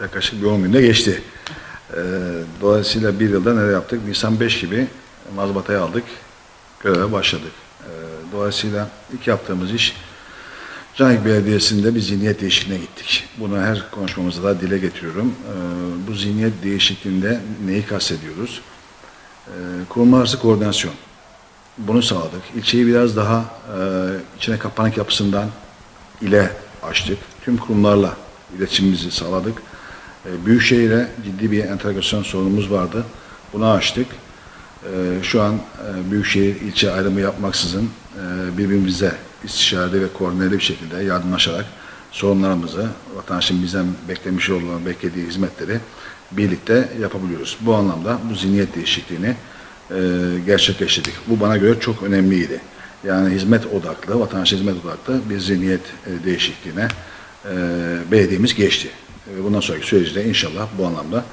yaklaşık bir 10 günde geçti. Ee, Dolayısıyla bir yılda neler yaptık? Nisan 5 gibi mazbatayı aldık, göreve başladık. Ee, Dolayısıyla ilk yaptığımız iş Canik Belediyesi'nde bir zihniyet değişikliğine gittik. Bunu her konuşmamızda da dile getiriyorum. Ee, Bu zihniyet değişikliğinde neyi kastediyoruz? Ee, Kurumlar arası koordinasyon. Bunu sağladık. İlçeyi biraz daha e, içine kapanık yapısından ile açtık. Tüm kurumlarla iletişimimizi sağladık. E, Büyükşehir'e ciddi bir entegrasyon sorunumuz vardı. Bunu açtık. E, Şu an e, Büyükşehir ilçe ayrımı yapmaksızın e, birbirimize istişareli ve koordineli bir şekilde yardımlaşarak sorunlarımızı, vatandaşın bizden beklemiş olduğu, beklediği hizmetleri birlikte yapabiliyoruz. Bu anlamda bu zihniyet değişikliğini e, gerçekleştirdik. Bu bana göre çok önemliydi. Yani hizmet odaklı, vatandaş hizmet odaklı bir zihniyet e, değişikliğine e, belediyemiz geçti. E, bundan sonraki süreçte inşallah bu anlamda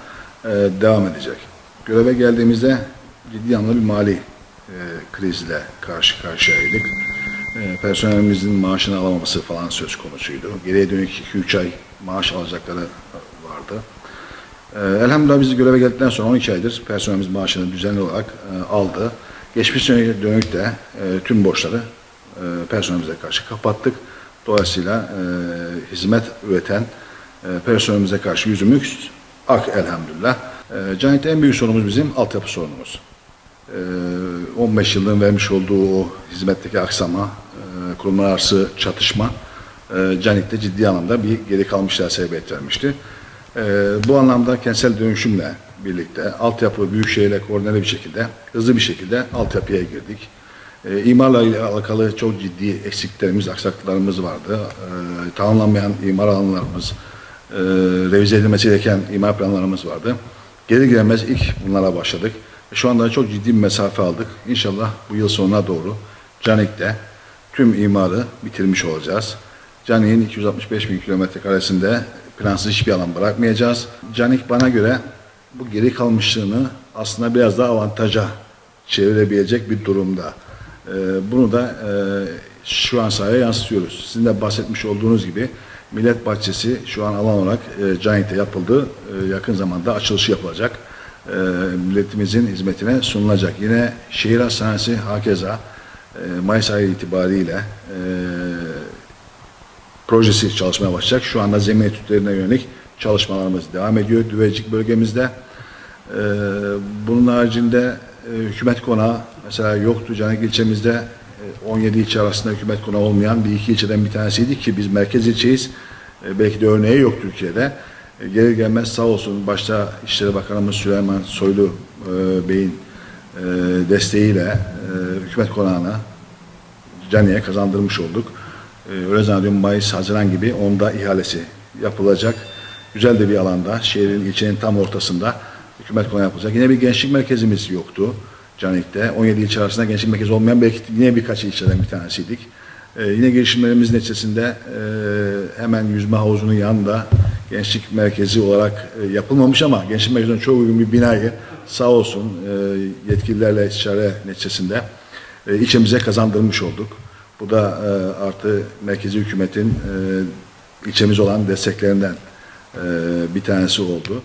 e, devam edecek. Göreve geldiğimizde ciddi anlamda bir mali e, krizle karşı karşıyaydık. E, personelimizin maaşını alamaması falan söz konusuydu. Geriye dönük 2-3 ay maaş alacakları vardı. Ee, elhamdülillah biz göreve geldikten sonra 12 aydır personelimiz maaşını düzenli olarak e, aldı. Geçmiş dönük de e, tüm borçları e, personelimize karşı kapattık. Dolayısıyla e, hizmet üreten e, personelimize karşı yüzümüz ak elhamdülillah. E, Canit'te en büyük sorunumuz bizim altyapı sorunumuz. E, 15 yılın vermiş olduğu o hizmetteki aksama, e, kurumlar arası çatışma e, Canit'te ciddi anlamda bir geri kalmışlığa sebebiyet vermişti. Ee, bu anlamda kentsel dönüşümle birlikte altyapı büyükşehirle koordineli bir şekilde, hızlı bir şekilde altyapıya girdik. Ee, imarla ile alakalı çok ciddi eksiklerimiz, aksaklıklarımız vardı. Ee, tamamlanmayan imar alanlarımız, e, revize edilmesi gereken imar planlarımız vardı. Gelir gelmez ilk bunlara başladık. Şu anda çok ciddi bir mesafe aldık. İnşallah bu yıl sonuna doğru Canik'te tüm imarı bitirmiş olacağız. Canik'in 265 bin kilometre karesinde plansız hiçbir alan bırakmayacağız. Canik bana göre bu geri kalmışlığını aslında biraz daha avantaja çevirebilecek bir durumda. Ee, bunu da e, şu an sahaya yansıtıyoruz. Sizin de bahsetmiş olduğunuz gibi Millet Bahçesi şu an alan olarak e, yapıldı. E, yakın zamanda açılışı yapılacak. E, milletimizin hizmetine sunulacak. Yine şehir hastanesi hakeza Mayıs ayı itibariyle projesi çalışmaya başlayacak. Şu anda zemin etütlerine yönelik çalışmalarımız devam ediyor Düvecik bölgemizde. Bunun haricinde hükümet konağı mesela yoktu Canik ilçemizde e, 17 ilçe arasında hükümet konağı olmayan bir iki ilçeden bir tanesiydi ki biz merkez ilçeyiz. E, belki de örneği yok Türkiye'de. E, gelir gelmez sağ olsun başta İçişleri Bakanımız Süleyman Soylu e, Bey'in e, desteğiyle e, hükümet konağına Canik'e kazandırmış olduk. Öyle zannediyorum Mayıs, Haziran gibi onda ihalesi yapılacak. Güzel de bir alanda, şehrin, ilçenin tam ortasında hükümet konağı yapılacak. Yine bir gençlik merkezimiz yoktu Canik'te. 17 ilçe arasında gençlik merkezi olmayan belki yine birkaç ilçeden bir tanesiydik. Ee, yine girişimlerimizin neticesinde e, hemen yüzme havuzunun yanında gençlik merkezi olarak e, yapılmamış ama gençlik merkezinin çok uygun bir binayı sağ olsun e, yetkililerle istişare neticesinde e, ilçemize kazandırmış olduk. Bu da e, artı merkezi hükümetin e, ilçemiz olan desteklerinden e, bir tanesi oldu.